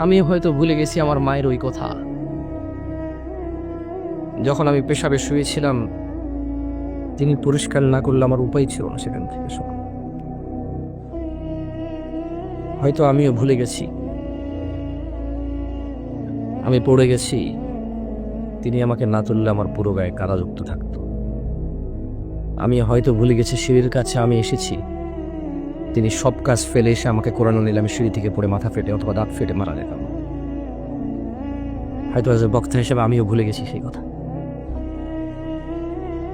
আমি হয়তো ভুলে গেছি আমার মায়ের ওই কথা। যখন আমি পেশাবে শুয়েছিলাম, তিনি পরিষ্কার না করলে আমার উপায় ছিল না সেখান থেকে হয়তো আমিও ভুলে গেছি। আমি পড়ে গেছি। তিনি আমাকে না তুললে আমার পুরো গায়ে কারাযুক্ত থাকত। আমি হয়তো ভুলে গেছি সিঁড়ির কাছে আমি এসেছি। তিনি সব কাজ ফেলে এসে আমাকে কোরআন নিলে আমি সিঁড়ি থেকে পড়ে মাথা ফেটে অথবা দাঁত ফেটে মারা যেতাম হয়তো আজ বক্তা হিসেবে আমিও ভুলে গেছি সেই কথা।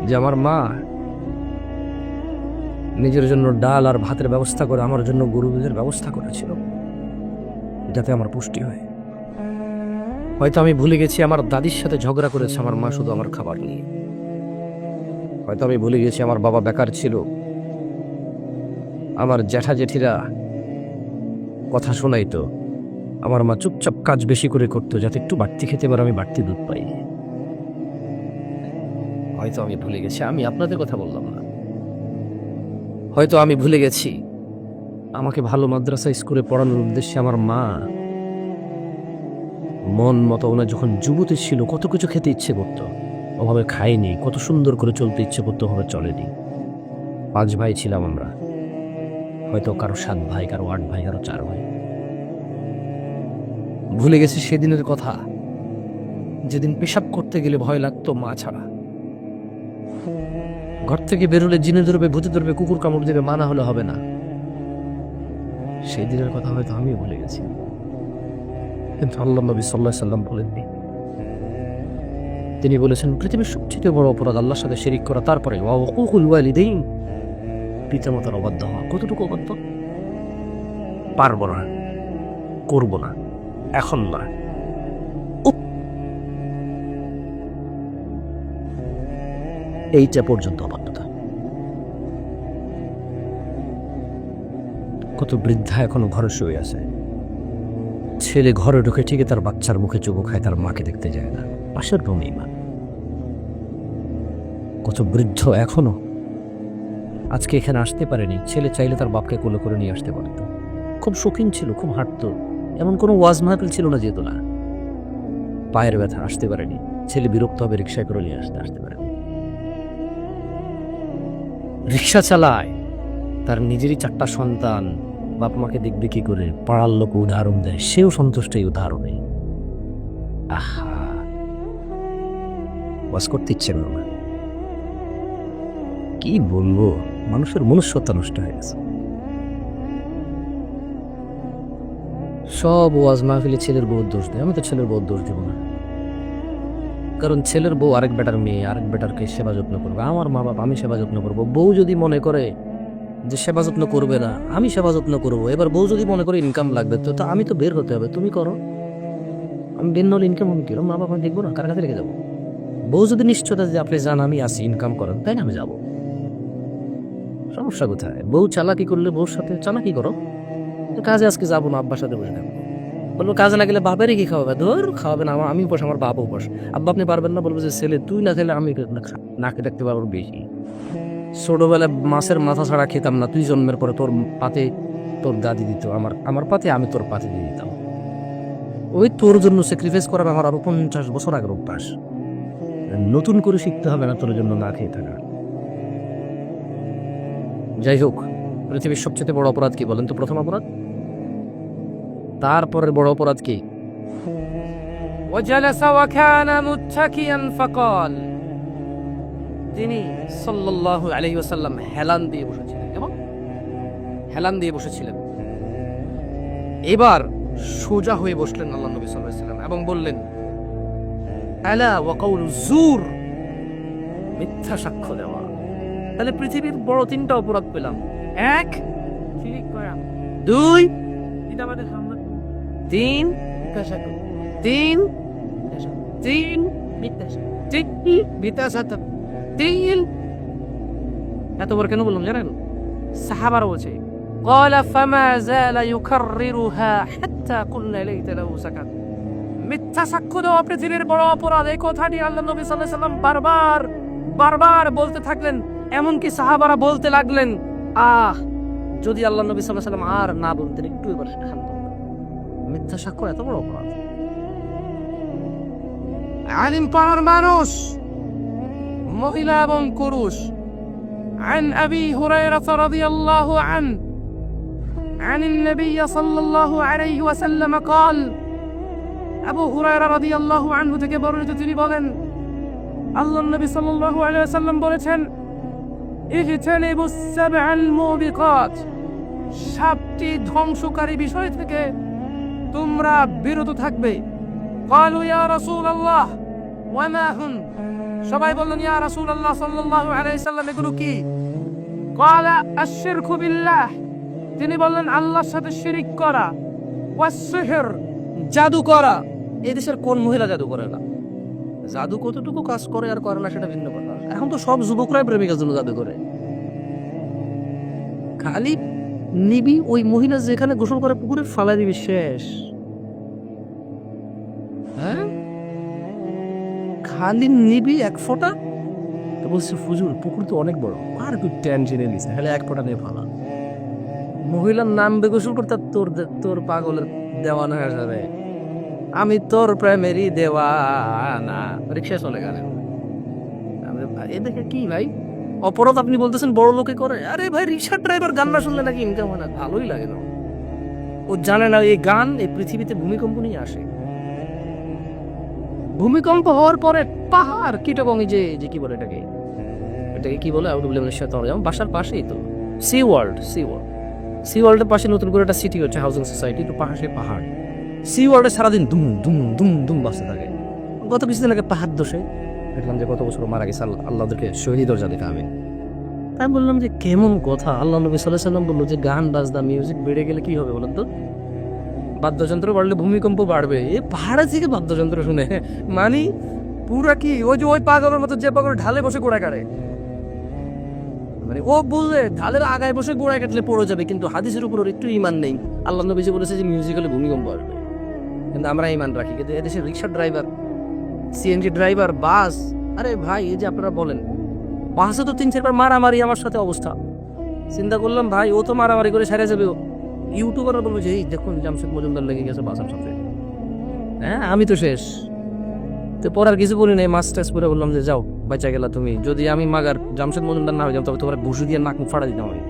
যে আমার মা নিজের জন্য ডাল আর ভাতের ব্যবস্থা করে আমার জন্য গরু দুধের ব্যবস্থা করেছিল, যাতে আমার পুষ্টি হয়। হয়তো আমি ভুলে গেছি আমার দাদির সাথে ঝগড়া করেছে আমার মা শুধু আমার খাবার নিয়ে। হয়তো আমি ভুলে গেছি আমার বাবা বেকার ছিল। আমার জ্যাঠা জেঠিরা কথা শোনাইতো আমার মা চুপচাপ কাজ বেশি করে করতো, যাতে একটু বাড়তি খেতে পারে, আমি বাড়তি দুধ পাই। হয়তো আমি ভুলে গেছি, আমি আপনাদের কথা বললাম না। হয়তো আমি ভুলে গেছি। আমাকে ভালো মাদ্রাসা স্কুলে পড়ানোর উদ্দেশ্যে আমার মা মন মতো ওনার যখন যুবতী ছিল, কত কিছু খেতে ইচ্ছে করতো। ওভাবে খায়নি, কত সুন্দর করে চলতে ইচ্ছে করতো, ওভাবে চলেনি। পাঁচ ভাই ছিলাম আমরা। হয়তো কারও সাত ভাই, কারও আট ভাই, কারও চার ভাই। ভুলে গেছি সেদিনের কথা। যেদিন পেশাব করতে গেলে ভয় লাগতো মা ছাড়া। ঘর থেকে বেরোলে জিনে ধরবে, ভূতে ধরবে, কুকুর কামড় দেবে, মানা হলে হবে না। সেই দিনের কথা হয়তো আমিও ভুলে গেছি। কিন্তু আল্লাহ নবী সাল্লাহ সাল্লাম বলেননি। তিনি বলেছেন, পৃথিবীর সবচেয়ে বড় অপরাধ আল্লাহর সাথে শিরিক করা, তারপরে ওয়াকুল ওয়ালিদাইন। পিতামাতার অবাধ্য হওয়া। কতটুকু অবাধ্য? পারব না। করব না। এখন না। এইটা পর্যন্ত অবাধ্যতা। কত বৃদ্ধা এখনও ঘরে শুয়ে আছে। ছেলে ঘরে ঢুকে ঠিকই তার বাচ্চার মুখে চুবো খায়, তার মাকে দেখতে যায় না। পাশের রুমেই মা। কত বৃদ্ধ এখনও। আজকে এখানে আসতে পারেনি। ছেলে চাইলে তার বাপকে কোলে করে নিয়ে আসতে পারত। খুব শৌখিন ছিল, খুব হাঁটতো। এমন কোনো ওয়াজ মাহফিল ছিল না যেহেতু না। পায়ের ব্যথা, আসতে পারেনি। ছেলে বিরক্ত হবে রিক্সায় করে নিয়ে আসতে আসতে পারেনি। রিক্সা চালায়। তার নিজেরই চারটা সন্তান। বাপ মাকে দেখবে কি করে? পাড়ার লোক উদাহরণ দেয়। সেও সন্তুষ্ট এই উদাহরণে আহা! ওয়াজ করতে ইচ্ছে না। কি বলব? মানুষের মনুষ্যত্ব নষ্ট হয়ে গেছে। সব ওয়াজ মাহফিলে ছেলের বউর দোষ দেয়। আমি তো ছেলের বউর দোষ দেবো না। কারণ ছেলের বউ আরেক বেটার মেয়ে, আরেক বেটারকে সেবা যত্ন করবে। আমার মা বাপ আমি সেবা যত্ন করব। বউ যদি মনে করে যে সেবা যত্ন করবে না, আমি সেবা যত্ন করব। এবার বউ যদি মনে করে ইনকাম লাগবে, তো তো আমি তো বের হতে হবে। তুমি করো। আমি বের ইনকাম আমি কিরম? মা বাবা দেখব না, কার কাছে রেখে যাব? বউ যদি নিশ্চয়তা যে আপনি জান আমি আসি ইনকাম করেন, তাই না আমি যাব? সমস্যা কোথায়? বউ চালাকি করলে বউর সাথে চালাকি করো। কাজে আজকে যাব না, আব্বার সাথে বসে থাকব। বলব, কাজে না গেলে বাপেরই কি খাওয়াবে? ধর, খাওয়াবে না, আমার আমি বস, আমার বাবা বস। আব্বা আপনি পারবেন না, বলব যে ছেলে, তুই না খেলে আমি না খা- না খেতে রাখতে পারব বেশি। ছোটবেলায় মাছের মাথা ছাড়া খেতাম না, তুই জন্মের পরে তোর পাতে তোর দাদি দিত, আমার আমার পাতে আমি তোর পাতে দিয়ে দিতাম। ওই তোর জন্য স্যাক্রিফাইস করার আমার আরও পঞ্চাশ বছর আগের অভ্যাস। নতুন করে শিখতে হবে না তোর জন্য না খেয়ে থাকা। যাই হোক, পৃথিবীর সবচেয়ে বড় অপরাধ কি বলেন তো প্রথম অপরাধ? তারপরের বড় অপরাধ কি? তিনি সাল্লাল্লাহু আলাইহি হেলান দিয়ে বসেছিলেন, কেমন? হেলান দিয়ে বসেছিলেন। এবার সোজা হয়ে বসলেন আল্লাহ নবী সাল্লাম এবং বললেন, আলা ওয়াকাউল জুর মিথ্যা সাক্ষ্য দেওয়া। তাহলে পৃথিবীর বড় তিনটা অপরাধ পেলাম এক শিরিক করা দুই এটা আমাদের সামনে তিন মিথ্যা সাক্ষ্য তিন তিন মিথ্যা সাক্ষ্য তিন মিথ্যা সাক্ষ্য তিন এতবার কেন বললাম জানেন সাহাবার বলছে قال فما زال يكررها حتى قلنا ليت له سكت মিথ্যা সাক্ষ্য দেওয়া পৃথিবীর বড় অপরাধ এই কথাটি আল্লাহ নবী সাল্লাল্লাহু আলাইহি সাল্লাম বারবার বারবার বলতে থাকলেন এমনকি সাহাবারা বলতে লাগলেন আহ যদি আল্লাহ নবী সাল্লাল্লাহু আলাইহি সাল্লাম আর না বলতেন একটু এবার শান্ত হতেন। মিথ্যা সাক্ষ্য এত বড় অপরাধ আলিম পাড়ার মানুষ মহিলা এবং পুরুষ عن أبي هريرة رضي الله عنه عن النبي صلى الله عليه وسلم قال أبو هريرة رضي الله عنه থেকে বর্ণিত তিনি বলেন আল্লাহ নবী সাল্লাল্লাহু আলাইহি ওয়াসাল্লাম বলেছেন ইজতানিবু সাবআল মুবিকাত সাতটি ধ্বংসকারী বিষয় থেকে তোমরা বিরত থাকবে قالوا يا رسول الله وما هن সবাই বললেন ইয়া রাসূলুল্লাহ সাল্লাল্লাহু আলাইহি সাল্লাম এগুলো কি قال الشرك بالله তিনি বললেন আল্লাহর সাথে শিরিক করা ওয়াসসিহর জাদু করা এই দেশের কোন মহিলা জাদু করে না জাদু কতটুকু কাজ করে আর করে না সেটা ভিন্ন কথা। এখন তো সব যুবকরাই প্রেমিকার জন্য জাদু করে। খালি নিবি ওই মহিলা যেখানে গোসল করে পুকুরে ফালাই দিবি শেষ। হ্যাঁ? খালি নিবি এক ফোঁটা? তো বলছে ফুজুর পুকুর তো অনেক বড়। আর কি টেনশনে নিছে হলে এক ফোঁটা নিয়ে ফালা। মহিলার নাম বেগোসল করতে তোর তোর পাগলের দেওয়ানা হয়ে যাবে। আমি তোর প্রেমেরই দেওয়ানা। রিক্সা চলে গেলেন। এ দেখে কি ভাই? অপরাধ আপনি বলতেছেন বড় লোকে করে? আরে ভাই রিক্সার ড্রাইভার গান না শুনলে নাকি ইনকাম হয় না? ভালোই লাগে না। ও জানে না, এই গান এই পৃথিবীতে ভূমিকম্প নিয়ে আসে। ভূমিকম্প হওয়ার পরে পাহাড় এই যে যে কি বলে এটাকে? এটাকে কি বলে? আউট বলে সাথে আমার বাসার পাশেই তো। Sea World Sea World Sea ওয়ার্ল্ডের পাশে নতুন করে একটা সিটি হচ্ছে হাউজিং সোসাইটি তো পাশে পাহাড়। সি ওয়ার্ল্ডে সারাদিন দুম দুম দুম দুম বাসতে থাকে। গত কিছুদিন আগে পাহাড় দোষে দেখলাম যে গত বছর মারা গেছে আল্লাহ ওদেরকে শহীদ দরজা দিতে হবে তাই বললাম যে কেমন কথা। আল্লাহ নবী সাল্লাহ সাল্লাম বলল যে গান বাজনা মিউজিক বেড়ে গেলে কি হবে বলেন তো? বাদ্যযন্ত্র বাড়লে ভূমিকম্প বাড়বে। এ পাহাড়ে থেকে বাদ্যযন্ত্র শুনে। মানে পুরা কি ওই যে ওই পাগলের মতো যে পাগল ঢালে বসে গোড়া কাটে? মানে ও বললে ঢালের আগায় বসে গোড়ায় কাটলে পড়ে যাবে কিন্তু হাদিসের উপর একটু ইমান নেই। আল্লাহ নবী বলেছে যে মিউজিক্যালে ভূমিকম্প আসবে। কিন্তু আমরা ইমান রাখি। কিন্তু এদেশের rickshaw driver CNG driver bus আরে ভাই, এই যে আপনারা বলেন, বাসে তো তিন চারবার মারামারি আমার সাথে অবস্থা। চিন্তা করলাম, ভাই, ও তো মারামারি করে সেরে যাবে। ইউটিউবাররা বলব যে, এই দেখুন, জামশেদ মজুমদার লেগে গেছে বাসার সাথে হ্যাঁ আমি তো শেষ। তো পর আর কিছু বলি নাই টাছ করে বললাম যে, যাও, বাঁচা গেলা তুমি। যদি আমি মাগার জামশেদ মজুমদার না হয়ে তবে তোমার ঘুষু দিয়ে নাক ফাড়া দিতাম আমি।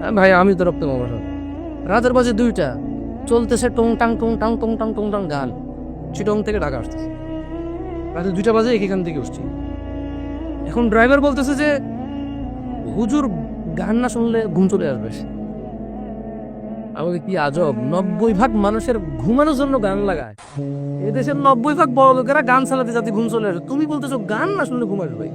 হ্যাঁ ভাই আমি তো রক্ত মামা রাতের বাজে দুইটা। চলতেছে টং টাং টং টাং টং টাং টং টাং গান। চিটং থেকে ঢাকা আসতেছে। রাতে দুইটা বাজে এখান থেকে উঠছি। এখন ড্রাইভার বলতেছে যে, হুজুর, গান না শুনলে ঘুম চলে আসবে। আমাকে কি আজব। নব্বই ভাগ মানুষের ঘুমানোর জন্য গান লাগায়। এদেশের নব্বই ভাগ বড় লোকেরা গান চালাতে যাতে ঘুম চলে আসে। তুমি বলতেছো, গান না শুনলে ঘুম আসবে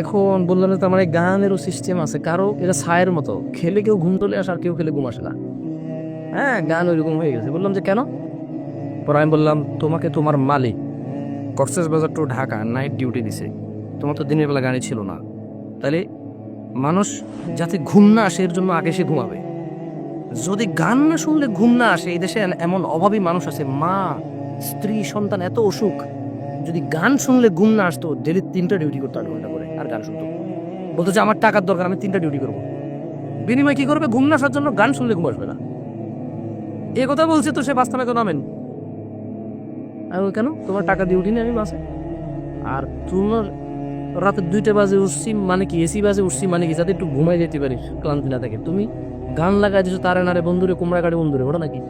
এখন বললাম তার মানে গানেরও সিস্টেম আছে। কারও এটা ছায়ের মতো। খেলে কেউ ঘুম চলে আসে আর কেউ খেলে ঘুম আসে না। হ্যাঁ গান ওইরকম হয়ে গেছে। বললাম যে, কেন? পরে আমি বললাম, তোমাকে তোমার মালিক বাজার টু ঢাকা নাইট ডিউটি দিছে। তোমার তো দিনের বেলা গাড়ি ছিল না। তাহলে মানুষ যাতে ঘুম না আসে, এর জন্য আগে সে ঘুমাবে। যদি গান না শুনলে ঘুম না আসে, এই দেশে এমন অভাবী মানুষ আছে, মা, স্ত্রী, সন্তান এত অসুখ, যদি গান শুনলে ঘুম না আসতো ডেলি তিনটা ডিউটি করতো আট ঘণ্টা করে, আর গান শুনতো। বলতো যে, আমার টাকার দরকার, আমি তিনটা ডিউটি করব। বিনিময় কি করবে? ঘুম না আসার জন্য গান শুনলে ঘুম আসবে না। এ কথা বলছে তো সে বাস্তবে তো নামেন। আমি কেন? তোমার টাকা দিয়ে উঠিনি আমি বাসে। আর তোমার রাতে দুইটা বাজে উঠছি মানে কি এসি বাজে উঠছি মানে কি যাতে একটু ঘুমাই যেতে পারি, ক্লান্তি না থাকে। তুমি গান লাগাই দিছো তারে নারে, বন্ধুরে, কুমড়া গাড়ি, বন্ধুরে, ওটা নাকি?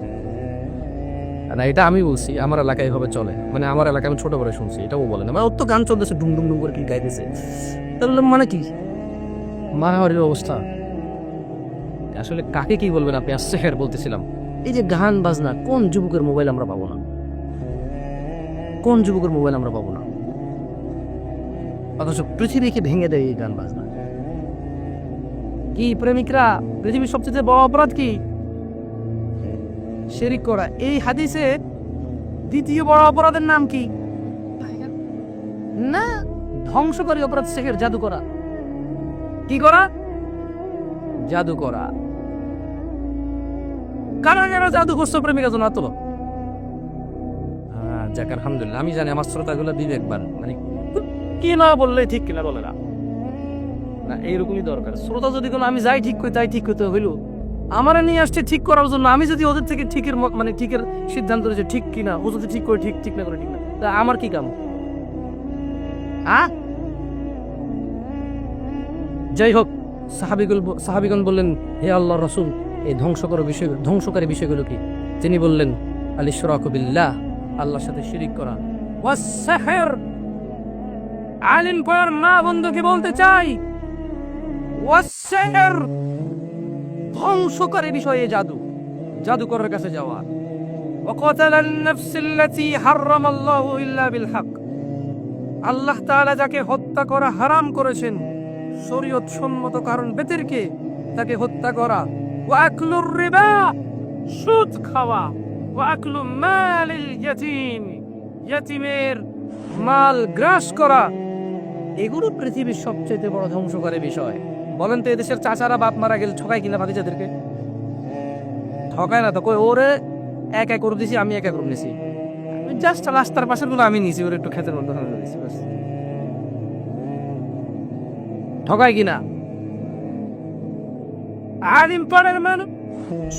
না, এটা আমি বলছি, আমার এলাকায় এভাবে চলে। মানে আমার এলাকায় আমি ছোট করে শুনছি, এটাও বলে না। মানে ওর তো গান চলতেছে, ডুম ডুম ডুম করে কি গাইতেছে। তাহলে মানে কি? মারামারির অবস্থা। আসলে কাকে কি বলবেন আপনি? আসছে হের বলতেছিলাম। এই যে গান বাজনা, কোন যুবকের মোবাইল আমরা পাবো না? কোন যুবকের মোবাইল আমরা পাবো না? অথচ পৃথিবীকে ভেঙে দেয় এই গান বাজনা। কি প্রেমিকরা পৃথিবীর সবচেয়ে বড় অপরাধ কি? শেরিক করা। এই হাদিসে দ্বিতীয় বড় অপরাধের নাম কি? না, ধ্বংসকারী অপরাধ শেখের জাদু করা কি করা? জাদু করা কারা কারা জাদু প্রেমিকা জন্য হ্যাঁ যাক, আলহামদুলিল্লাহ। আমি জানি আমার শ্রোতাগুলো মানে কি না বললে ঠিক কিনা বলে না। না, এইরকমই দরকার। শ্রোতা যদি কোনো আমি যাই ঠিক করি, তাই ঠিক করতে হইল। আমারে নিয়ে আসছে ঠিক করার জন্য। আমি যদি ওদের থেকে ঠিকের মানে ঠিকের সিদ্ধান্ত নিয়েছে ঠিক কিনা, ও যদি ঠিক করে, ঠিক ঠিক না করে, ঠিক না, তা আমার কি কাম? আ যাই হোক, সাহাবিগুল সাহাবিগণ বললেন, হে আল্লাহ রসুল এই ধ্বংসকর বিষয় ধ্বংসকারী বিষয়গুলো কি তিনি বললেন আলী শরাকবিল্লাহ আল্লাহর সাথে শিরিক করা ওয়াসসাহির আলিম পয়ার মা বন্ধুকে বলতে চাই ওয়াসসাহির ধ্বংসকারী বিষয়ে জাদু জাদুকরের কাছে যাওয়া وقتل النفس التي حرم الله إلا بالحق আল্লাহ তাআলা যাকে হত্যা করা হারাম করেছেন শরীয়ত সম্মত কারণ ব্যতিরকে তাকে হত্যা করা ওয়াকলুর রিবা সুদ খাওয়া ওয়াকলু মালিল ইয়াতীম ইয়াতীমের মাল গ্রাস করা। এগুলো পৃথিবীর সবচেয়ে বড় ধ্বংসকারী বিষয়। বলেন তো এদেশের চাচারা বাপ মারা গেলে ঠকায় কিনা ভাতিজাদেরকে? ঠকায় না তো, কই ওরে এক এক করে দিছি, আমি এক এক করে নিছি। জাস্ট রাস্তার পাশেরগুলো আমি নিছি, ওর একটু খেতের মধ্যে দিছি। ঠকায় কিনা? আলিম পড়ার মানুষ।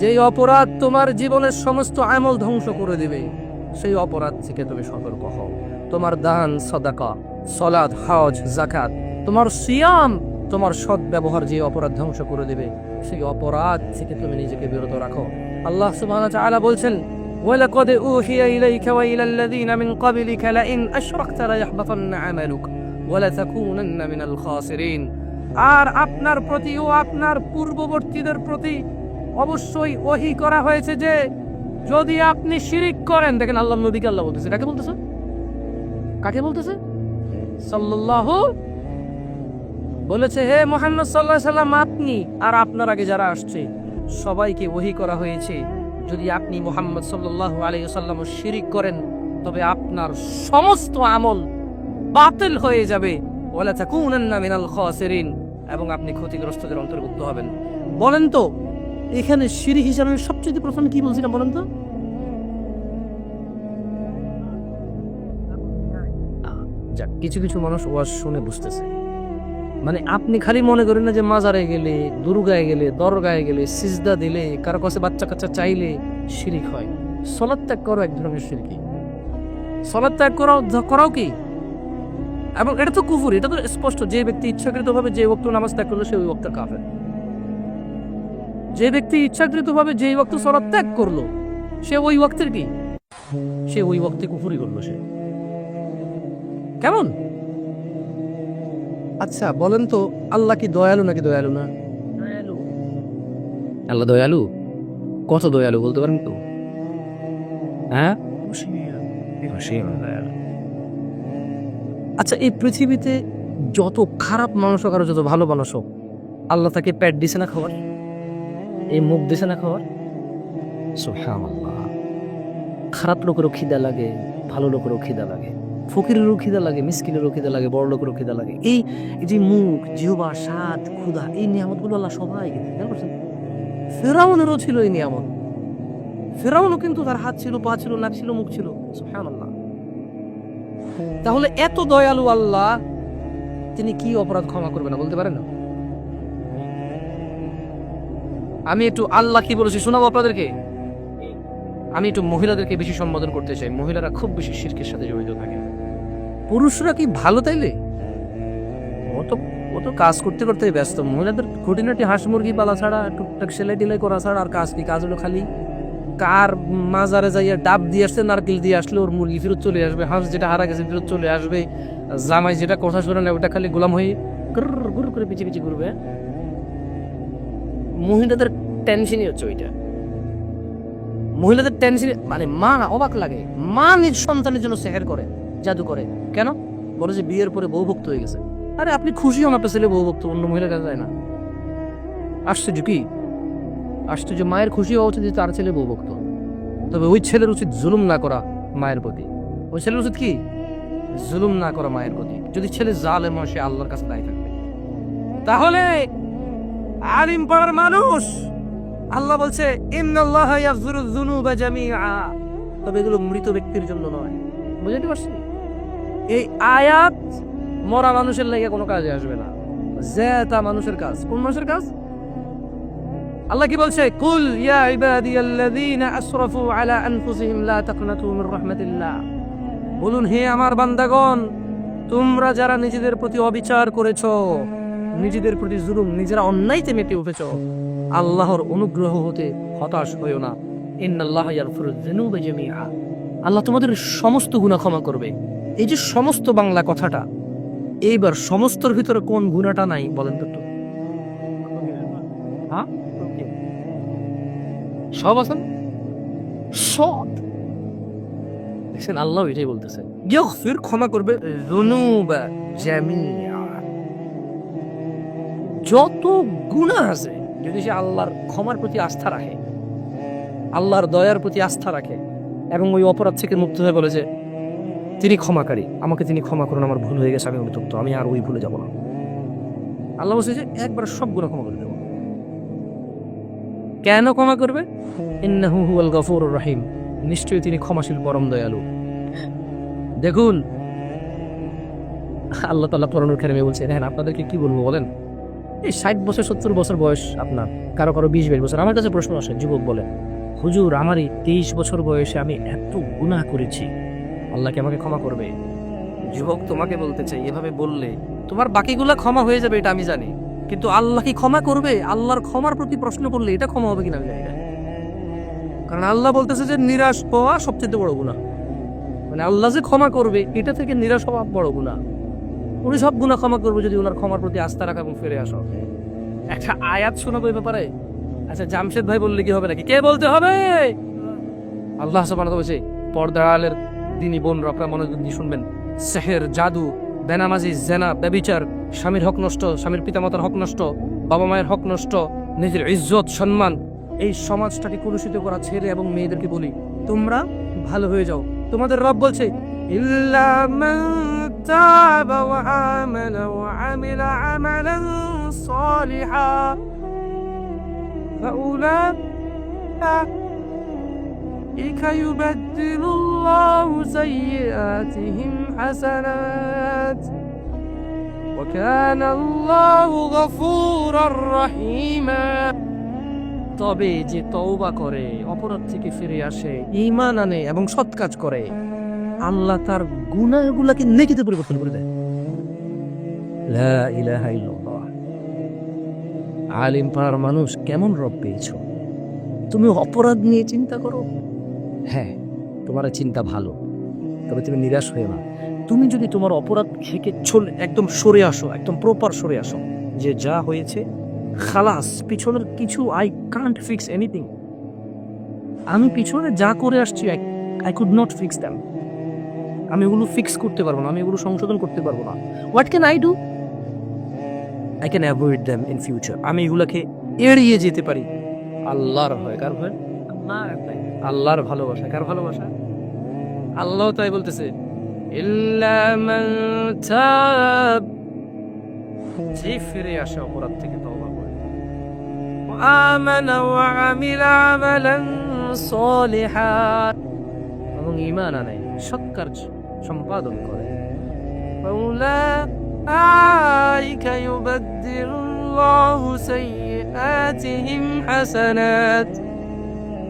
যেই অপরাধ তোমার জীবনের সমস্ত আমল ধ্বংস করে দিবে, সেই অপরাধ থেকে তুমি সতর্ক হও। তোমার দান, সদাকা, সলাদ, হজ জাকাত তোমার সিয়াম, তোমার সৎ ব্যবহার যে অপরাধ ধ্বংস করে দেবে, সেই অপরাধ থেকে তুমি নিজেকে বিরত রাখো। আল্লাহ সুবহান তাআলা বলছেন, ওয়ালাকাদ উহিয়া ইলাইকা ওয়া ইলাল্লাযীনা মিন ক্বাবলিকা লা ইন আশরাকতা লা ইয়াহবাতান্না আমালুকা। আর আপনার প্রতি ও আপনার পূর্ববর্তীদের প্রতি অবশ্যই ওহি করা হয়েছে যে, যদি আপনি শিরিক করেন, দেখেন আল্লাহ নবীকে আল্লাহ বলতেছে কাকে বলতেছে? কাকে বলতেছে? সাল্লাল্লাহু বলেছে, হে মোহাম্মদ সাল্লাহ সাল্লাম, আপনি আর আপনার আগে যারা আসছে, সবাইকে ওহি করা হয়েছে, যদি আপনি মোহাম্মদ সাল্লাহ আলিয়া সাল্লাম শিরিক করেন, তবে আপনার সমস্ত আমল বাতিল হয়ে যাবে। এবং আপনি ক্ষতিগ্রস্তদের অন্তর্ভুক্ত হবেন। বলেন তো, এখানে সিঁড়ি হিসাবে সবচেয়ে প্রথম কি বলছিলাম বলেন তো? কিছু কিছু মানুষ ওয়াজ শুনে বুঝতেছে। মানে আপনি খালি মনে করেন না যে মাজারে গেলে, দুর্গায় গেলে, দরগায় গেলে, সিজদা দিলে, কারও কাছে বাচ্চা কাচ্চা চাইলে শিরিক হয়। সলাদ ত্যাগ করো এক ধরনের শিরকি। সলাদ ত্যাগ করাও করাও কি? এবং এটা তো কুফুর এটা তো স্পষ্ট। যে ব্যক্তি ইচ্ছাকৃতভাবে যে বক্ত নামাজ ত্যাগ করল সে ওই বক্তের কাফের। যে ব্যক্তি ইচ্ছাকৃতভাবে যে বক্ত সলাদ ত্যাগ করল সে ওই বক্তের কি? সে ওই বক্তে কুফুরি করল সে। কেমন? আচ্ছা বলেন তো আল্লাহ কি দয়ালু নাকি দয়ালু না? দয়ালু। আল্লাহ দয়ালু? কত দয়ালু বলতে পারেন তো? হ্যাঁ। আচ্ছা এই পৃথিবীতে যত খারাপ মানুষ হোক আর যত ভালো মানুষ হোক আল্লাহ তাকে প্যাট দিছে না খাবার এই মুখ দিছে না খাবার সুবহানাল্লাহ। খারাপ লোকেরও খিদা লাগে ভালো লোকেরও খিদা লাগে ফকিরেরও খিদা লাগে মিসকিনেরও খিদা লাগে বড় লোকেরও খিদা লাগে। এই যে মুখ জিহবা স্বাদ ক্ষুধা এই নিয়ামতগুলো আল্লাহ সবাই খেয়াল করছেন? ফেরাউনেরও ছিল এই নিয়ামত। ফেরাউনও কিন্তু তার হাত ছিল পা ছিল নাক ছিল মুখ ছিল। সুবহানাল্লাহ। তাহলে এত দয়ালু আল্লাহ, তিনি কি অপরাধ ক্ষমা করবে না বলতে পারেন না? আমি একটু আল্লাহ কি বলেছি শোনাবো আপনাদেরকে? আমি একটু মহিলাদেরকে বেশি সম্বোধন করতে চাই। মহিলারা খুব বেশি শিরকের সাথে জড়িত থাকে। পুরুষরা কি ভালো তাইলে? ও তো কাজ করতে করতে ব্যস্ত। মহিলাদের খুঁটিনাটি হাঁস মুরগি পালা ছাড়া, টুকটাক সেলাই টেলাই করা ছাড়া আর কাজ কি? কাজ হলো খালি কার মাজারে যাইয়া ডাব দিয়ে আসছে, নারকেল দিয়ে আসলে ওর মুরগি ফেরত চলে আসবে, হাঁস যেটা হারা গেছে ফেরত চলে আসবে। জামাই যেটা কথা শুনে না, ওটা খালি গোলাম হয়ে গুর করে পিছিয়ে পিছিয়ে ঘুরবে। মহিলাদের টেনশনই হচ্ছে ওইটা। মহিলাদের টেনশন মানে মা অবাক লাগে। মা নিজ সন্তানের জন্য সেহের করে, জাদু করে। কেন? বলে যে বিয়ের পরে বউভুক্ত হয়ে গেছে। আরে আপনি খুশি হন, আপনার ছেলে বউভুক্ত অন্য মহিলার কাছে যায় না। আশ্চর্য কি? আশ্চর্য মায়ের খুশি হওয়া উচিত যে তার ছেলে বউভুক্ত। তবে ওই ছেলের উচিত জুলুম না করা মায়ের প্রতি। ওই ছেলের উচিত কি? জুলুম না করা মায়ের প্রতি। যদি ছেলে জালেম হয়, সে আল্লাহর কাছে দায়ী থাকবে। তাহলে আলিম পাড়ার মানুষ, আল্লাহ বলছে তবে এগুলো মৃত ব্যক্তির জন্য নয়। বুঝতে পারছি এই আয়াত মরা মানুষের লাগে কোনো কাজে আসবে না। জেতা মানুষের কাজ। কোন মানুষের কাজ? আল্লাহ কি বলছে? কুল ইয়া ইবাদিয়াল্লাযীনা আসরাফু আলা আনফুসিহিম লা তাকনাতু মির রাহমাতিল্লাহ। বলুন, হে আমার বান্দাগণ, তোমরা যারা নিজেদের প্রতি অবিচার করেছ, নিজেদের প্রতি জুলুম, নিজেরা অন্যায়তে মেতে উঠেছ, আল্লাহর অনুগ্রহ হতে হতাশ হইও না। ইন্নাল্লাহ ইয়াগফিরুয যুনুবা জামিআ। আল্লাহ তোমাদের সমস্ত গুনাহ ক্ষমা করবে। এই যে সমস্ত বাংলা কথাটা, এইবার সমস্তর ভিতরে কোন গুণাটা নাই বলেন তো হ্যাঁ? সব আছেন সব? দেখছেন, আল্লাহ এটাই বলতেছে। ক্ষমা করবে যত গুণা আছে, যদি সে আল্লাহর ক্ষমার প্রতি আস্থা রাখে, আল্লাহর দয়ার প্রতি আস্থা রাখে, এবং ওই অপরাধ থেকে মুক্ত হয়ে বলে যে, তিনি ক্ষমাকারী, আমাকে তিনি ক্ষমা করুন, আমার ভুল হয়ে গেছে, আমি অনুতপ্ত আমি আর ওই ভুলে যাব না। আল্লাহ বলছে যে, একবার সব গুণা ক্ষমা করে কেন ক্ষমা করবে? ইন্নাহু হুয়াল গফুরুর রহিম। নিশ্চয়ই তিনি ক্ষমাশীল পরম দয়ালু। দেখুন আল্লাহ তাল্লাহ পরানোর খেলে বলছে হ্যাঁ আপনাদেরকে কি বলব বলেন? এই ষাট বছর সত্তর বছর বয়স আপনার কারও কারও বিশ বাইশ বছর। আমার কাছে প্রশ্ন আসে যুবক বলে হুজুর আমারই তেইশ বছর বয়সে আমি এত গুনাহ করেছি। আল্লাহ কি আমাকে ক্ষমা করবে? যুবক তোমাকে বলতে চাই এভাবে বললে তোমার বাকিগুলা ক্ষমা হয়ে যাবে এটা আমি জানি। কিন্তু আল্লাহ কি ক্ষমা করবে? আল্লাহর ক্ষমার প্রতি প্রশ্ন করলে এটা ক্ষমা হবে কিনা কারণ আল্লাহ বলতেছে যে নিরাশ হওয়া সবচেয়ে বড় গুণা মানে আল্লাহ যে ক্ষমা করবে, এটা থেকে নিরাশ হওয়া বড় গুণা উনি সব গুণা ক্ষমা করবে যদি ওনার ক্ষমার প্রতি আস্থা রাখা এবং ফিরে আসো। একটা আয়াত শোনাবো এই ব্যাপারে? আচ্ছা জামশেদ ভাই বললে কি হবে নাকি? কে বলতে হবে? আল্লাহ সুবহানাহু বলছে, পর্দার আলের দিনী বোন আপনারা মনোযোগ দিয়ে শুনবেন। সেহের জাদু বেনামাজি, জেনা ব্যবিচার স্বামীর হক নষ্ট, স্বামীর পিতামাতার হক নষ্ট, বাবা মায়ের হক নষ্ট, নিজের ইজ্জত, সম্মান, এই সমাজটাকে কলুষিত করা ছেলে এবং মেয়েদেরকে বলি, তোমরা ভালো হয়ে যাও। তোমাদের রব বলছে, ইল্লা فأولئك يبدل الله سيئاتهم حسنات وكان الله غفورا رحيما তবে যে তওবা করে অপরাধ থেকে ফিরে আসে ঈমান আনে এবং সৎ কাজ করে আল্লাহ তার গুনাহগুলোকে নেকিতে পরিবর্তন করে দেয় লা ইলাহা ইল্লাল্লাহ আলিম পাড়ার মানুষ কেমন রব পেয়েছো তুমি অপরাধ নিয়ে চিন্তা করো হ্যাঁ তোমার চিন্তা ভালো। তবে তুমি নিরাশ হয়ে না। তুমি যদি তোমার অপরাধ থেকে চলে, একদম সরে আসো, একদম প্রপার সরে আসো, যে যা হয়েছে, খালাস, পিছনের কিছু আই কান্ট ফিক্স এনিথিং আমি পিছনে যা করে আসছি I could not fix them আমি এগুলো ফিক্স করতে পারব না, আমি এগুলো সংশোধন করতে পারব না। What can I do I can avoid them in future আমি এগুলোকে এড়িয়ে যেতে পারি। আল্লাহর ভয়, কার ভয়। আল্লাহর ভালোবাসা কার ভালোবাসা আল্লাহ তাই বলতেছে ইল্লা মান তাব যে ফিরে আসে অপরাধ থেকে তওবা করে আমানা ওয়া আমিলা আমালান সালিহা এবং ঈমান আনে সৎ কার্য সম্পাদন করে أولئك يبدل الله سيئاتهم حسنات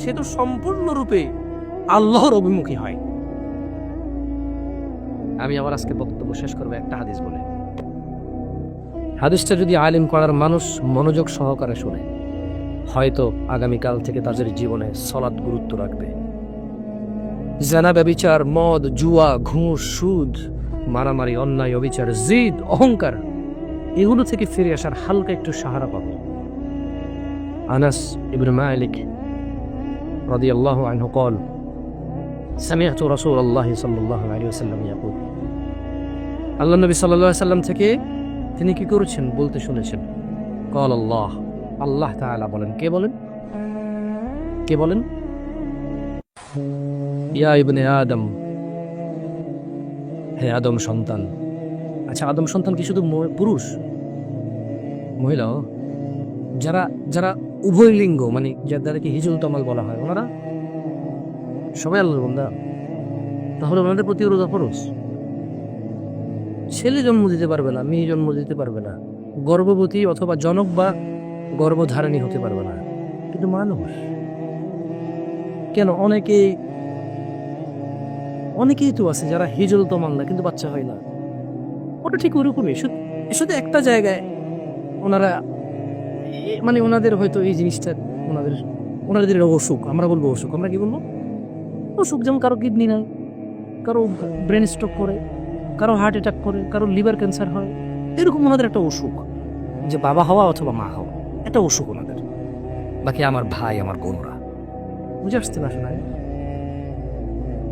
সে তো সম্পূর্ণরূপে আল্লাহর অভিমুখী হয়। আমি আবার আজকে বক্তব্য শেষ করব একটা হাদিস বলে। হাদিসটা যদি আলিম করার মানুষ মনোযোগ সহকারে শোনে, হয়তো আগামীকাল থেকে তাদের জীবনে সলাৎ গুরুত্ব রাখবে। জানা ব্যবিচার, মদ, জুয়া, ঘুষ, সুদ, মারামারি, অন্যায়, অবিচার, জিদ, অহংকার, এগুলো থেকে ফিরে আসার হালকা একটু সাহারা পাবে। আনাস ইবনে মালিক رضي الله عنه قال سمعت رسول الله صلى الله عليه وسلم يقول আল্লাহ নবী সাল্লাল্লাহু আলাইহি সাল্লাম থেকে তিনি কি করেছেন বলতে শুনেছেন কল আল্লাহ আল্লাহ তাআলা বলেন কে বলেন কে বলেন ইয়া ইবনে আদম হে আদম সন্তান আচ্ছা আদম সন্তান কি শুধু ম- পুরুষ মহিলাও যারা যারা উভয় লিঙ্গ মানে যাদেরকে হিজুল তমাল বলা হয়, ওনারা সবাই আল্লাহর বন্ধা তাহলে ওনাদের প্রতি রোজা ফরজ? ছেলে জন্ম দিতে পারবে না, মেয়ে জন্ম দিতে পারবে না, গর্ভবতী অথবা জনক বা গর্ভধারণী হতে পারবে না। কিন্তু মানুষ, কেন অনেকে, অনেকেই তো আছে যারা হিজল তমাল না, কিন্তু বাচ্চা হয় না। ওটা ঠিক ওরকমই শুধু একটা জায়গায় ওনারা মানে ওনাদের হয়তো এই জিনিসটা ওনাদের ওনাদের অসুখ, আমরা বলব অসুখ। আমরা কি বলব? অসুখ যেমন কারও কিডনি নাই, কারও ব্রেন স্ট্রোক করে, কারও হার্ট অ্যাটাক করে, কারও লিভার ক্যান্সার হয়, এরকম ওনাদের একটা অসুখ। যে বাবা হওয়া অথবা মা হওয়া, একটা অসুখ ওনাদের। বাকি আমার ভাই, আমার বোনরা। বুঝে আসতে না? শোনায়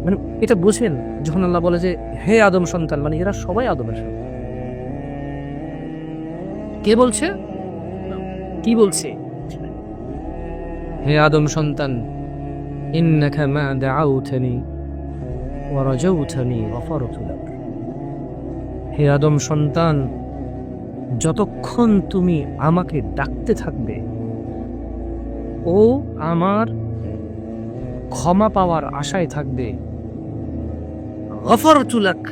মানে এটা বুঝেন, যখন আল্লাহ বলে যে, হে আদম সন্তান মানে এরা সবাই আদমের সন্তান। কে বলছে? কি বলছে? হে আদম সন্তান, ইন্নাকা মা দাআউতানি ওয়া রাজাউতানি গফারতু লাক। হে আদম সন্তান, যতক্ষণ তুমি আমাকে ডাকতে থাকবে, ও আমার ক্ষমা পাওয়ার আশায় থাকবে, গফারতু লাক।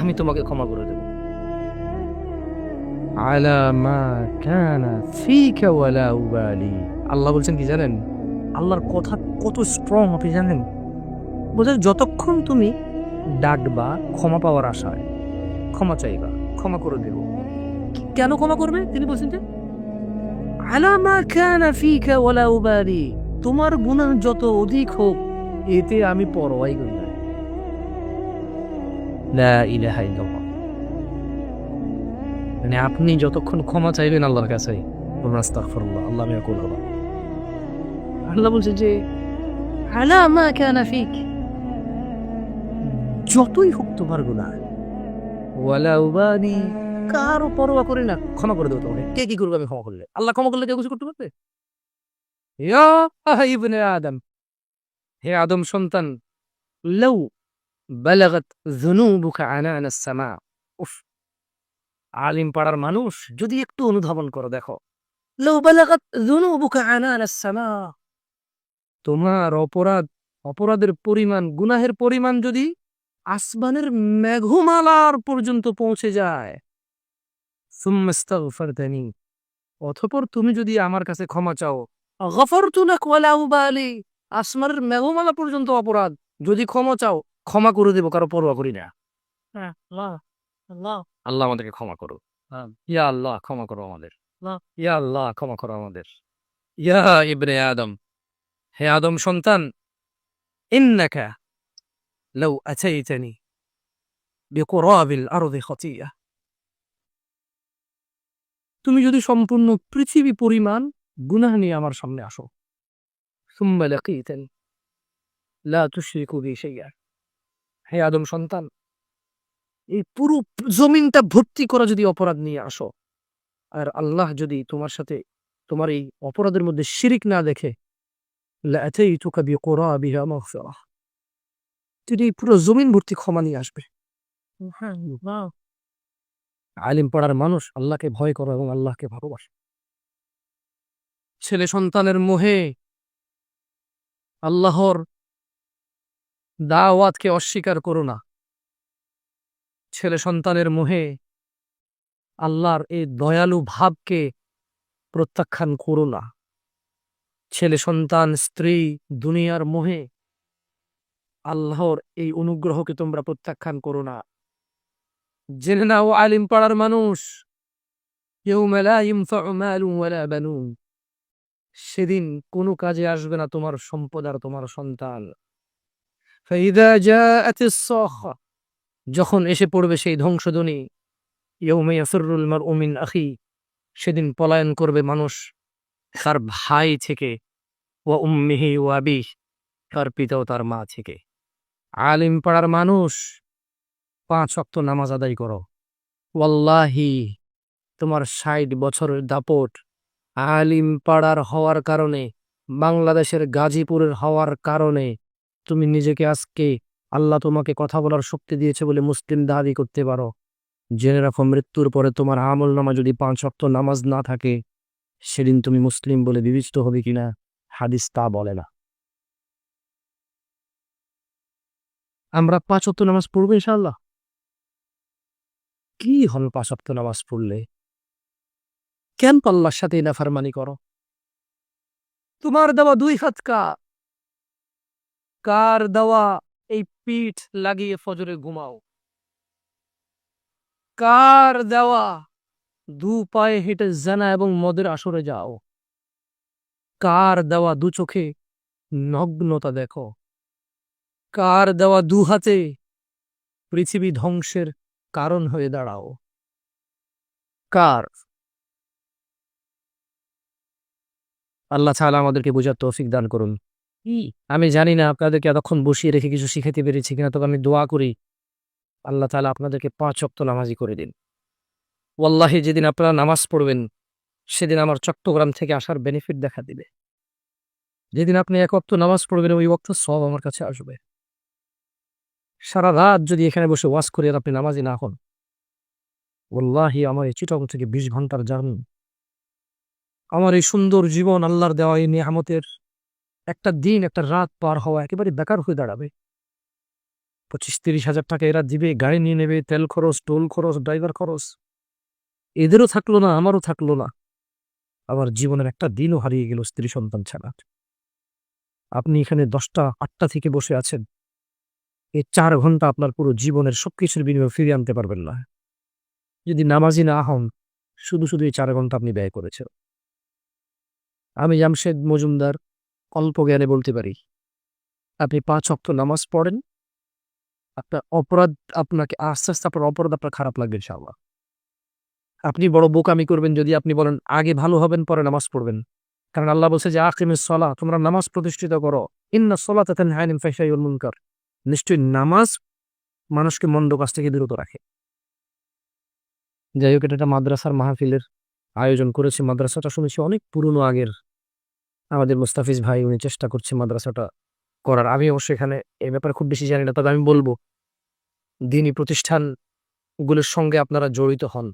আমি তোমাকে ক্ষমা করে দেব। আলা মা কানা ফিকা ওয়ালা উবালি। আল্লাহ বলছেন কি জানেন? আল্লাহর কথা কত স্ট্রং আপনি জানেন? বোঝা যতক্ষণ তুমি ডাকবা, ক্ষমা পাওয়ার আশায় ক্ষমা চাইবা, ক্ষমা করে দেব। কেন ক্ষমা করবে? তিনি বলছেন যে, আলা মা কানা ফিকা ওয়ালা উবালি। তোমার গুনাহ যত অধিক হোক, এতে আমি পরোয়াই করি না। ইলাহা ইল্লাল্লাহ। মানে আপনি যতক্ষণ ক্ষমা চাইবেন আল্লাহর কাছে আস্তাগফিরুল্লাহ আল্লাহ আমি আকুল হলাম আল্লাহ বলছে যে আলা মা কানা ফিক। যতই হোক তোমার গুনাহ ওয়ালা উবানি কারও পরোয়া করে না ক্ষমা করে দেবো তোমাকে। কে কি করবে আমি ক্ষমা করলে? আল্লাহ ক্ষমা করলে কেউ কিছু করতে পারবে? ইবনে আদম হে আদম সন্তান লৌ বালাগাত যুনুবুকা আনানা সামা। উফ আলিম পাড়ার মানুষ যদি একটু অনুধাবন করো দেখো। তোমার অপরাধ অপরাধের পরিমাণ গুনাহের পরিমাণ যদি আসমানের মেঘমালার পর্যন্ত পৌঁছে যায়। অতঃপর তুমি যদি আমার কাছে ক্ষমা চাও। আসমানের মেঘমালা পর্যন্ত অপরাধ। যদি ক্ষমা চাও ক্ষমা করে দেবো কারও পরোয়া করি না। আল্লাহ আমাদেরকে ক্ষমা করো ইয়া আল্লাহ ক্ষমা করো আমাদের। ইয়া আল্লাহ ক্ষমা করো আমাদের। ইয়া ইবনে আদম হে আদম সন্তান ইন্নাকা লাউ আতাইতানি বিকুরাবিল আরদি খতিয়া। তুমি যদি সম্পূর্ণ পৃথিবী পরিমাণ গুনাহ নিয়ে আমার সামনে আসো সুম্মা লাকিতানি লা তুশরিকু বি শাইআ। হে আদম সন্তান এই পুরো জমিনটা ভর্তি করা যদি অপরাধ নিয়ে আসো আর আল্লাহ যদি তোমার সাথে তোমার এই অপরাধের মধ্যে শিরিক না দেখে পুরো জমিন ভর্তি ক্ষমা নিয়ে আসবে। আলিম পড়ার মানুষ আল্লাহকে ভয় করো এবং আল্লাহকে ভালোবাসো। ছেলে সন্তানের মোহে আল্লাহর দাওয়াতকে অস্বীকার করো না। ছেলে সন্তানের মোহে আল্লাহর এই দয়ালু ভাবকে প্রত্যাখ্যান করো না ছেলে সন্তান স্ত্রী দুনিয়ার মোহে আল্লাহর এই অনুগ্রহকে তোমরা প্রত্যাখ্যান করো না জেনে নাও আলিম পাড়ার মানুষ يوم لا ينفع مال ولا بنون সেদিন কোনো কাজে আসবে না তোমার সম্পদ আর তোমার সন্তান فإذا جاءت الصاخة যখন এসে পড়বে সেই ধ্বংসধ্বনি ইয়ৌমে ইয়াসরুল মার উমিন আখি সেদিন পলায়ন করবে মানুষ তার ভাই থেকে, ওয়া উম্মিহি ওয়াবি তার পিতা ও তার মা থেকে। আলিম পাড়ার মানুষ, পাঁচ অক্ত নামাজ আদায় করো। ওয়াল্লাহি, তোমার ষাট বছরের দাপট আলিম পাড়ার হওয়ার কারণে, বাংলাদেশের গাজীপুরের হওয়ার কারণে, তুমি নিজেকে আজকে আল্লাহ তোমাকে কথা বলার শক্তি দিয়েছে বলে মুসলিম দাবি করতে পারো। জেনে রাখো, মৃত্যুর পরে তোমার আমল নামা যদি পাঁচ অক্ত নামাজ না থাকে, সেদিন তুমি মুসলিম বলে বিবেচিত হবে কিনা হাদিস তা বলে না। আমরা পাঁচ অক্ত নামাজ পড়ব ইনশাল্লাহ কি হল পাঁচ অক্ত নামাজ পড়লে? কেন পাল্লার সাথে নাফারমানি করো? তোমার দেওয়া দুই হাত কা কার দেওয়া এই পিঠ লাগিয়ে ফজরে ঘুমাও। কার দেওয়া? দু পায়ে হেঁটে জানা এবং মদের আসরে যাও। কার দেওয়া দু চোখে নগ্নতা দেখো। কার দেওয়া দু হাতে পৃথিবী ধ্বংসের কারণ হয়ে দাঁড়াও। কার? আল্লাহ তাআলা আমাদেরকে বোঝার তৌফিক দান করুন। আমি জানি না, আপনাদেরকে এতক্ষণ বসিয়ে রেখে কিছু শিখাতে পেরেছি কিনা, তবে আমি দোয়া করি, আল্লাহ তাআলা আপনাদেরকে পাঁচ অক্ত নামাজি করে দিন। ওয়াল্লাহি, যেদিন আপনারা নামাজ পড়বেন, সেদিন আমার চট্টগ্রাম থেকে আসার বেনিফিট দেখা দিবে। যেদিন আপনি এক অক্ত নামাজ পড়বেন, ওই অক্ত সব আমার কাছে আসবে। সারা রাত যদি এখানে বসে ওয়াজ করি আর আপনি নামাজি না হন ওল্লাহি আমার এই চিটং থেকে বিশ ঘণ্টার জার্নি। আমার এই সুন্দর জীবন আল্লাহর দেওয়া এই নিয়ামতের একটা দিন, একটা রাত পার হওয়া একেবারে বেকার হয়ে দাঁড়াবে। পঁচিশ তিরিশ হাজার টাকা এরা দিবে, গাড়ি নিয়ে নেবে, তেল খরচ, টোল খরচ, ড্রাইভার খরচ। এদেরও থাকল না, আমারও থাকল না। আবার জীবনের একটা দিনও হারিয়ে গেল স্ত্রী সন্তান ছাড়া। আপনি এখানে দশটা, আটটা থেকে বসে আছেন। এই চার ঘণ্টা আপনার পুরো জীবনের সবকিছুর বিনিময়ে ফিরিয়ে আনতে পারবেন না। যদি নামাজি না হন, শুধু শুধু এই চার ঘণ্টা আপনি ব্যয় করেছেন। আমি জামশেদ মজুমদার অল্প জ্ঞানে বলতে পারি। আপনি পাঁচ অক্ত নামাজ পড়েন। আপনার অপরাধ আপনাকে আস্তে আস্তে আপনার অপরাধ আপনার খারাপ লাগবে ইনশাআল্লাহ। আপনি বড় বোকামি করবেন যদি আপনি বলেন, আগে ভালো হবেন, পরে নামাজ পড়বেন। কারণ আল্লাহ বলছে যে আকিমের সলা তোমরা নামাজ প্রতিষ্ঠিত করো। ইন্না সলা তাতেন হায়নিম ফাইসাইউল মুনকার। নিশ্চয়ই নামাজ মানুষকে মন্দ কাজ থেকে বিরত রাখে। যাই হোক, এটা মাদ্রাসার মাহফিলের আয়োজন করেছে। মাদ্রাসাটা শুনেছি অনেক পুরনো আগের আমাদের মুস্তাফিজ ভাই উনি চেষ্টা করছে মাদ্রাসাটা করার। আমি অবশ্য এখানে এ ব্যাপারে খুব বেশি জানি না, তবে আমি বলব দিনই প্রতিষ্ঠানগুলোর সঙ্গে আপনারা জড়িত হন।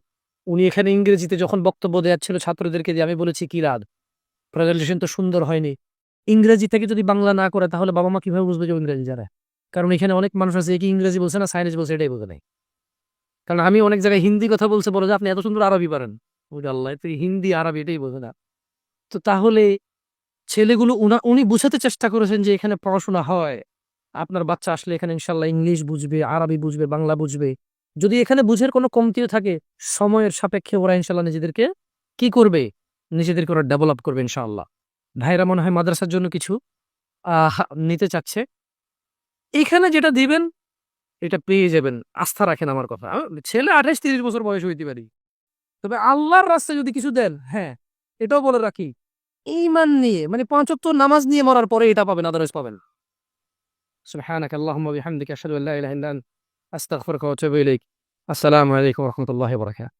উনি এখানে ইংরেজিতে যখন বক্তব্য দেওয়াচ্ছিল ছাত্রদেরকে দিয়ে, আমি বলেছি, কি রাত প্রেজেন্টেশন তো সুন্দর হয়নি। ইংরেজি থেকে যদি বাংলা না করে, তাহলে বাবা মা কীভাবে বুঝবে যে ইংরেজি জানে? কারণ এখানে অনেক মানুষ আছে কি ইংরেজি বলছে না, সাইনিজ বলছে, এটাই বোঝে নাই। কারণ আমি অনেক জায়গায় হিন্দি কথা বলছে, বলে যে আপনি এত সুন্দর আরবি পারেন। আল্লাহ তুই হিন্দি, আরবি, এটাই বোঝে না। তো তাহলে ছেলেগুলো উনা, উনি বুঝাতে চেষ্টা করেছেন যে এখানে পড়াশোনা হয়। আপনার বাচ্চা আসলে এখানে ইনশাল্লাহ ইংলিশ বুঝবে, আরবি বুঝবে, বাংলা বুঝবে। যদি এখানে বুঝের কোনো কমতিও থাকে, সময়ের সাপেক্ষে ওরা ইনশাল্লাহ নিজেদেরকে কি করবে? নিজেদেরকে ওরা ডেভেলপ করবে ইনশাআল্লাহ ভাইরা মনে হয় মাদ্রাসার জন্য কিছু নিতে চাচ্ছে। এখানে যেটা দিবেন, এটা পেয়ে যাবেন। আস্থা রাখেন আমার কথা। ছেলে আঠাশ, তিরিশ বছর বয়স হইতে পারি। তবে আল্লাহর রাস্তায় যদি কিছু দেন হ্যাঁ এটাও বলে রাখি। ইমান নিয়ে মানে পাঁচত্ব নামাজ নিয়ে মরার পরে এটা পাবেন আদারওয়াইজ পাবেন سبحانك اللهم وبحمدك أشهد أن لا إله إلا أنت أستغفرك وأتوب إليك السلام عليكم ورحمة الله وبركاته